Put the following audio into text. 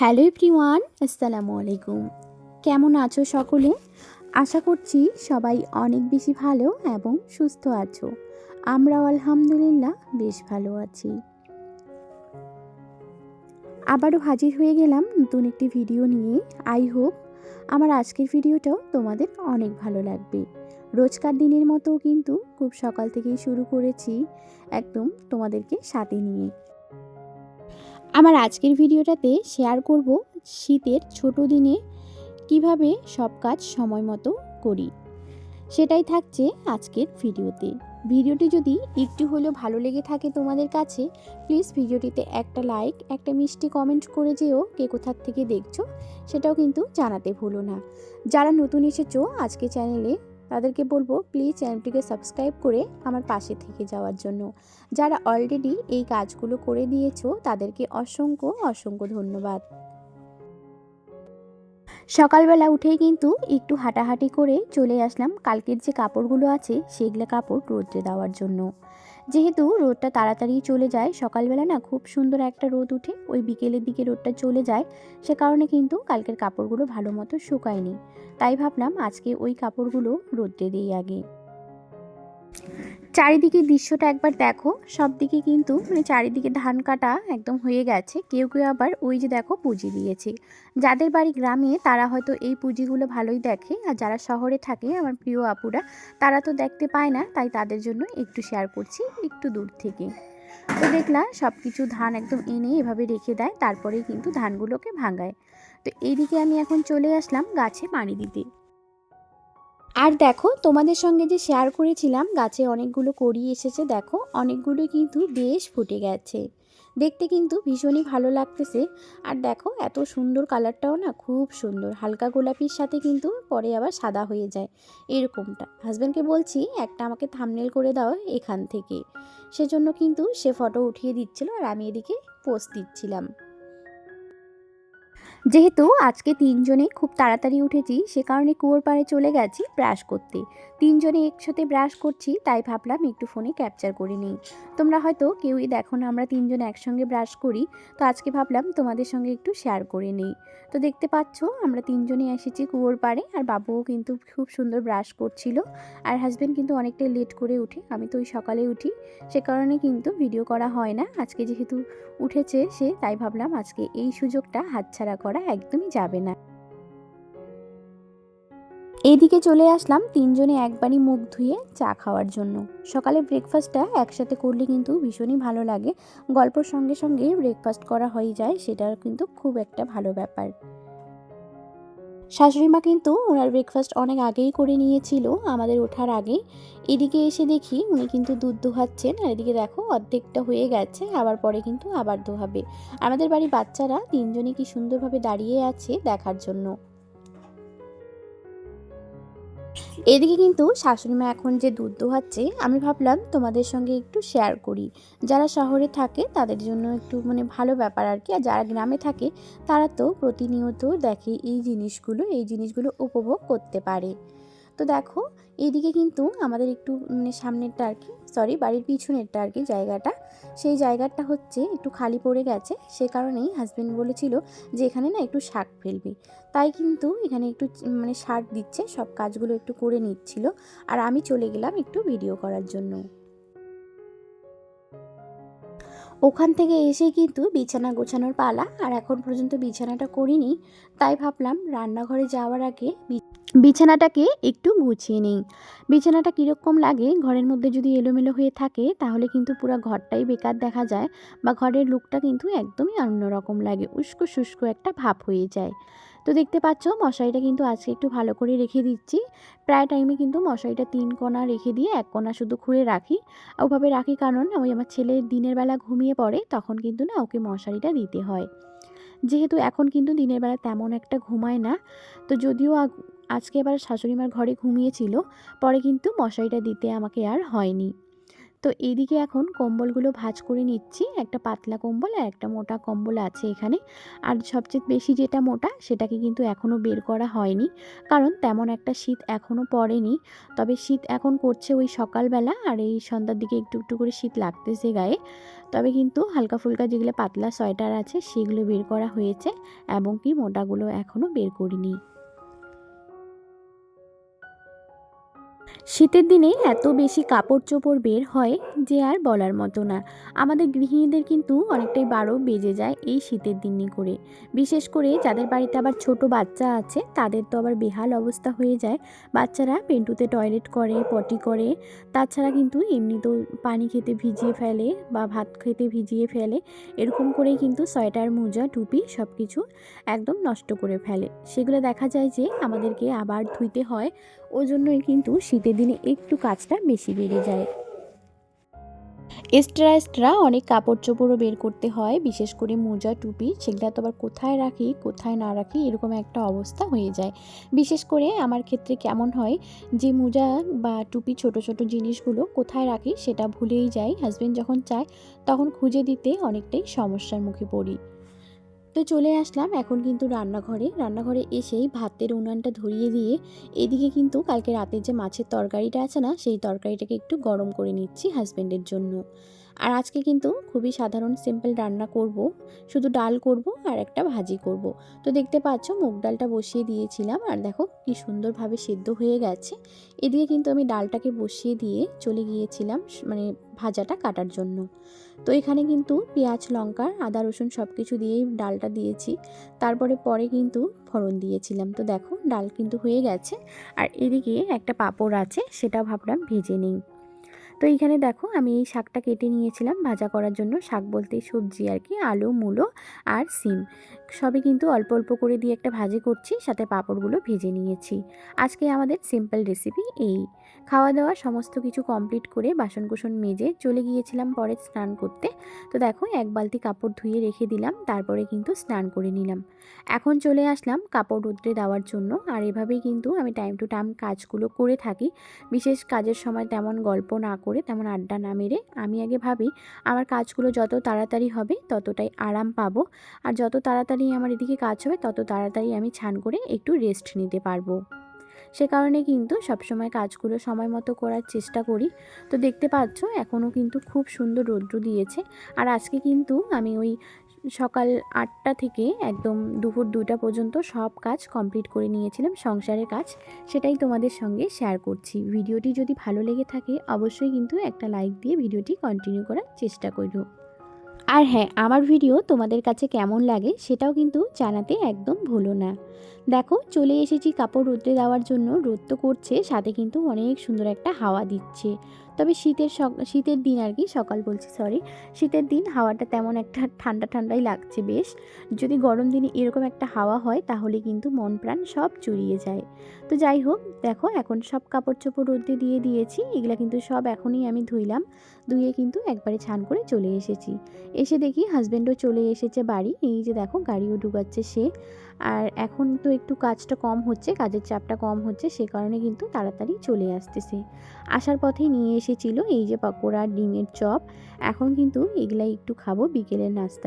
Hello everyone, আসসালামু আলাইকুম। কেমন আছো সকলে? আশা করছি সবাই অনেক বেশি ভালো এবং সুস্থ আছো। আমরাও আলহামদুলিল্লাহ বেশ ভালো আছি। আবারও হাজির হয়ে গেলাম নতুন একটি ভিডিও নিয়ে। আই হোপ আমার আজকের ভিডিওটাও তোমাদের অনেক ভালো লাগবে। রোজকার দিনের মতো কিন্তু খুব সকাল থেকেই শুরু করেছি একদম তোমাদেরকে সাথে নিয়ে। আমার আজকের ভিডিওটাতে শেয়ার করব শীতের ছোট দিনে কীভাবে সব কাজ সময় মতো করি। সেটাই থাকছে আজকের ভিডিওতে। ভিডিওটি যদি একটু হলেও ভালো লেগে থাকে তোমাদের কাছে প্লিজ ভিডিওটিতে একটা লাইক একটা মিষ্টি কমেন্ট করে যেও কে কোথার থেকে দেখছ, সেটাও কিন্তু জানাতে ভুলো না। যারা নতুন এসেছ আজকে চ্যানেলে তাদেরকে বলব প্লিজ চ্যানেলটিকে সাবস্ক্রাইব করে আমার পাশে থেকে যাওয়ার জন্য। যারা অলরেডি এই কাজগুলো করে দিয়েছ, তাদেরকে অসংখ্য অসংখ্য ধন্যবাদ। সকালবেলা উঠেই কিন্তু একটু হাঁটাহাঁটি করে চলে আসলাম। কালকের যে কাপড়গুলো আছে, সেগুলো কাপড় রোদ্রে দেওয়ার জন্য। যেহেতু রোদটা তাড়াতাড়ি চলে যায়, সকালবেলা না খুব সুন্দর একটা রোদ উঠে ওই বিকেলের দিকে রোদটা চলে যায়, সে কারণে কিন্তু কালকের কাপড়গুলো ভালো মতো শুকায়নি। তাই ভাবলাম আজকে ওই কাপড়গুলো রোদ্রে দিই আগে। চারিদিকে দৃশ্যটা একবার দেখো। সব দিকে কিন্তু মানে চারিদিকে ধান কাটা একদম হয়ে গেছে। কেউ কেউ আবার ওই যে দেখো পুঁজি দিয়েছে। যাদের বাড়ি গ্রামে তারা হয়তো এই পুঁজিগুলো ভালোই দেখে। আর যারা শহরে থাকে, আমার প্রিয় আপুরা, তারা তো দেখতে পায় না। তাই তাদের জন্য একটু শেয়ার করছি একটু দূর থেকে। তো দেখলা সব কিছু ধান একদম এনে এভাবে রেখে দেয়। তারপরেই কিন্তু ধানগুলোকে ভাঙায়। তো এইদিকে আমি এখন চলে আসলাম গাছে পানি দিতে। আর দেখো, তোমাদের সঙ্গে যে শেয়ার করেছিলাম, গাছে অনেকগুলো কড়ি এসেছে, দেখো, অনেকগুলো কিন্তু বেশ ফুটে গেছে। দেখতে কিন্তু ভীষণই ভালো লাগতেছে। আর দেখো, এত সুন্দর কালারটাও না খুব সুন্দর। হালকা গোলাপির সাথে কিন্তু পরে আবার সাদা হয়ে যায়, এরকমটা। হাজব্যান্ডকে বলছি, একটা আমাকে থামনেল করে দাও এখান থেকে। সেজন্য কিন্তু সে ফটো উঠিয়ে দিচ্ছিল আর আমি এদিকে পোস্ট দিচ্ছিলাম। যেহেতু আজকে তিনজনে খুব তাড়াতাড়ি উঠেছি, সে কারণে কুয়োর পাড়ে চলে গেছি ব্রাশ করতে। তিনজনে একসাথে ব্রাশ করছি, তাই ভাবলাম একটু ফোনে ক্যাপচার করে নিই। তোমরা হয়তো কেউই দেখো না, আমরা তিনজন একসঙ্গে ব্রাশ করি, তো আজকে ভাবলাম তোমাদের সঙ্গে একটু শেয়ার করে নিই। তো দেখতে পাচ্ছ, আমরা তিনজনে এসেছি কুয়োর পাড়ে, আর বাবুও কিন্তু খুব সুন্দর ব্রাশ করছিল, আর হাজব্যান্ড কিন্তু অনেকটাই লেট করে উঠে, আমি তো ওই সকালে উঠি, সে কারণে কিন্তু ভিডিও করা হয় না, আজকে যেহেতু উঠেছে সে, তাই ভাবলাম আজকে এই সুযোগটা হাতছাড়া করা একদমই যাবে না। এইদিকে চলে আসলাম তিনজনে একবারই মুখ ধুয়ে চা খাওয়ার জন্য। সকালে ব্রেকফাস্টটা একসাথে করলে কিন্তু ভীষণই ভালো লাগে। গল্পর সঙ্গে সঙ্গে ব্রেকফাস্ট করা হয়ে যায় সেটা কিন্তু খুব একটা ভালো ব্যাপার। শাশুড়ি মা কিন্তু ওনার ব্রেকফাস্ট অনেক আগেই করে নিয়েছিল, আমাদের ওঠার আগে। এদিকে এসে দেখি উনি কিন্তু দুধ দোহাচ্ছেন, আর এদিকে দেখো অর্ধেকটা হয়ে গেছে, আবার পরে কিন্তু আবার দোহাবে। আমাদের বাড়ির বাচ্চারা তিনজনে কি সুন্দরভাবে দাঁড়িয়ে আছে দেখার জন্য। এদিকে কিন্তু শাশুড়ি মা এখন যে দুধ দোহাচ্ছে, আমি ভাবলাম তোমাদের সঙ্গে একটু শেয়ার করি। যারা শহরে থাকে, তাদের জন্য একটু মানে ভালো ব্যাপার আর কি। আর যারা গ্রামে থাকে, তারা তো প্রতিনিয়ত দেখে এই জিনিসগুলো এই জিনিসগুলো উপভোগ করতে পারে। তো দেখো, এইদিকে কিন্তু আমাদের একটু মানে সামনেরটা আর কি সরি বাড়ির পিছনেরটা আর কি জায়গাটা। সেই জায়গাটা হচ্ছে একটু খালি পড়ে গেছে, সে কারণেই হাজব্যান্ড বলেছিল যে এখানে না একটু শাক ফেলবে। তাই কিন্তু এখানে একটু মানে সার দিচ্ছে, সব কাজগুলো একটু করে নিচ্ছিল, আর আমি চলে গেলাম একটু ভিডিও করার জন্য। ওখান থেকে এসে কিন্তু বিছানা গোছানোর পালা, আর এখন পর্যন্ত বিছানাটা করিনি, তাই ভাবলাম রান্নাঘরে যাওয়ার আগে বিছানাটাকে একটু গুছিয়ে নিই। বিছানাটা কীরকম লাগে, ঘরের মধ্যে যদি এলোমেলো হয়ে থাকে, তাহলে কিন্তু পুরো ঘরটাই বেকার দেখা যায় বা ঘরের লুকটা কিন্তু একদমই অন্যরকম লাগে উস্কো শুষ্কো একটা ভাব হয়ে যায়। তো দেখতে পাচ্ছ, মশারিটা কিন্তু আজকে একটু ভালো করে রেখে দিচ্ছি। প্রায় টাইমে কিন্তু মশারিটা তিন কোণা রেখে দিয়ে এক কোণা শুধু খুলে রাখি। ওভাবে রাখি কারণ ওই আমার ছেলে দিনের বেলা ঘুমিয়ে পড়ে, তখন কিন্তু না ওকে মশারিটা দিতে হয়। যেহেতু এখন কিন্তু দিনের বেলা তেমন একটা ঘুমায় না, তো যদিও আজকে এবার শাশুড়িমার ঘরে ঘুমিয়েছিল, পরে কিন্তু মশারিটা দিতে আমাকে আর হয়নি। তো এইদিকে এখন কম্বলগুলো ভাঁজ করে নিচ্ছি। একটা পাতলা কম্বল আর একটা মোটা কম্বল আছে এখানে। আর সবচেয়ে বেশি যেটা মোটা, সেটাকে কিন্তু এখনও বের করা হয়নি। কারণ তেমন একটা শীত এখনও পড়েনি। তবে শীত এখন করছে ওই সকালবেলা আর এই সন্ধ্যার দিকে একটু একটু করে শীত লাগতেছে গায়ে। তবে কিন্তু হালকা ফুলকা যেগুলো পাতলা সোয়েটার আছে, সেগুলো বের করা হয়েছে এবং কি মোটাগুলো এখনও বের করিনি। শীতের দিনে এত বেশি কাপড় চোপড় বের হয় যে আর বলার মতো না। আমাদের গৃহিণীদের কিন্তু অনেকটাই বারো বেজে যায় এই শীতের দিনে করে। বিশেষ করে যাদের বাড়িতে আবার ছোট বাচ্চা আছে, তাদের তো আবার বেহাল অবস্থা হয়ে যায়। বাচ্চারা পেন্টুতে টয়লেট করে, পটি করে। তাছাড়া কিন্তু এমনিতেও পানি খেতে ভিজিয়ে ফেলে বা ভাত খেতে ভিজিয়ে ফেলে। এরকম করেই কিন্তু সোয়েটার, মোজা, টুপি সব কিছু একদম নষ্ট করে ফেলে। সেগুলো দেখা যায় যে আমাদেরকে আবার ধুইতে হয়। ওই জন্যই কিন্তু শীতের দিনে একটু কাজটা বেশি বেড়ে যায়। এক্সট্রা এক্সট্রা অনেক কাপড় চোপড়ও বের করতে হয়, বিশেষ করে মোজা, টুপি, সেগুলো তো আবার কোথায় রাখি, কোথায় না রাখি, এরকম একটা অবস্থা হয়ে যায়। বিশেষ করে আমার ক্ষেত্রে কেমন হয়, যে মোজা বা টুপি ছোট ছোট জিনিসগুলো কোথায় রাখি সেটা ভুলেই যাই। হাজব্যান্ড যখন চায়, তখন খুঁজে দিতে অনেকটাই সমস্যার মুখে পড়ি। তো চলে আসলাম। এখন কিন্তু রান্নাঘরে রান্নাঘরে এসেই ভাতের উনানটা ধরিয়ে দিয়ে এদিকে কিন্তু কালকে রাতের যে মাছের তরকারিটা আছে না, সেই তরকারিটাকে একটু গরম করে নিচ্ছি হাজব্যান্ডের জন্য। আর আজকে কিন্তু খুবই সাধারণ সিম্পল রান্না করব। শুধু ডাল করব আর একটা ভাজি করব। তো দেখতে পাচ্ছ মুগ ডালটা বসিয়ে দিয়েছিলাম আর দেখো কি সুন্দরভাবে সেদ্ধ হয়ে গেছে। এদিকে কিন্তু আমি ডালটাকে বসিয়ে দিয়ে চলে গিয়েছিলাম মানে ভাজাটা কাটার জন্য। তো এখানে কিন্তু পেঁয়াজ, লঙ্কা, আদা, রসুন সব কিছু দিয়েই ডালটা দিয়েছি। তারপরে পরে কিন্তু ফোড়ন দিয়েছিলাম। তো দেখো ডাল কিন্তু হয়ে গেছে। আর এদিকে একটা পাঁপড় আছে সেটা ভাবলাম ভেজে নিই। তো এইখানে দেখো আমি এই শাকটা কেটে নিয়েছিলাম। ভাজা করার জন্য শাক বলতে সবজি আর কি, আলু, মূলো আর সিম। সবই কিন্তু অল্প অল্প করে দিয়ে একটা ভাজি করছি, সাথে পাঁপড়গুলো ভেজে নিয়েছি। আজকে আমাদের সিম্পল রেসিপি এই। খাওয়া দাওয়া সমস্ত কিছু কমপ্লিট করে বাসন কুসন মেজে চলে গিয়েছিলাম পরে স্নান করতে। তো দেখো, এক বালতি কাপড় ধুয়ে রেখে দিলাম, তারপরে কিন্তু স্নান করে নিলাম। এখন চলে আসলাম কাপড় রোদ্রে দেওয়ার জন্য, আর এভাবেই কিন্তু আমি টাইম টু টাইম কাজগুলো করে থাকি। বিশেষ কাজের সময় তেমন গল্প না করে, তেমন আড্ডা না মেরে আমি আগে ভাবি, আমার কাজগুলো যত তাড়াতাড়ি হবে ততটাই আরাম পাবো। আর যত তাড়াতাড়ি আমার এদিকে কাজ হবে, তত তাড়াতাড়ি আমি ছান করে একটু রেস্ট নিতে পারব। সে কারণে কিন্তু সবসময় কাজগুলো সময় মতো করার চেষ্টা করি। তো দেখতে পাচ্ছ এখনও কিন্তু খুব সুন্দর রৌদ্র দিয়েছে। আর আজকে কিন্তু আমি ওই সকাল আটটা থেকে একদম দুপুর দুটা পর্যন্ত সব কাজ কমপ্লিট করে নিয়েছিলাম, সংসারের কাজ। সেটাই তোমাদের সঙ্গে শেয়ার করছি। ভিডিওটি যদি ভালো লেগে থাকে, অবশ্যই কিন্তু একটা লাইক দিয়ে ভিডিওটি কন্টিনিউ করার চেষ্টা করো। আর হ্যাঁ আমার ভিডিও তোমাদের কাছে কেমন লাগে, সেটাও কিন্তু জানাতে একদম ভুলো না। দেখো, চলে এসেছি কাপড় রোদ্রে দেওয়ার জন্য। রোদ তো করছে, সাথে কিন্তু অনেক সুন্দর একটা হাওয়া দিচ্ছে। তবে শীতের শীতের দিন আর কি, সকাল বলছি সরি শীতের দিন হাওয়াটা তেমন একটা ঠান্ডা ঠান্ডাই লাগছে বেশ। যদি গরম দিনে এরকম একটা হাওয়া হয়, তাহলে কিন্তু মন প্রাণ সব চুরিয়ে যায়। তো যাই হোক, দেখো, এখন সব কাপড় চোপড় রোদ্রে দিয়ে দিয়েছি। এগুলো কিন্তু সব এখনই আমি ধুইলাম। ধুয়ে কিন্তু একবারে ছান করে চলে এসেছি। এসে দেখি হাজব্যান্ডও চলে এসেছে বাড়ি। এই যে দেখো, গাড়িও ঢুকাচ্ছে সে। আর এখন তো একটু কাজটা কম হচ্ছে, কাজের চাপটা কম হচ্ছে, সে কারণে কিন্তু তাড়াতাড়ি চলে আসতেছে। আসার পথে নিয়ে এসেছিল এই যে পকোড়া, ডিমের চপ, এখন কিন্তু এগুলাই একটু খাব, বিকেলের নাস্তায়।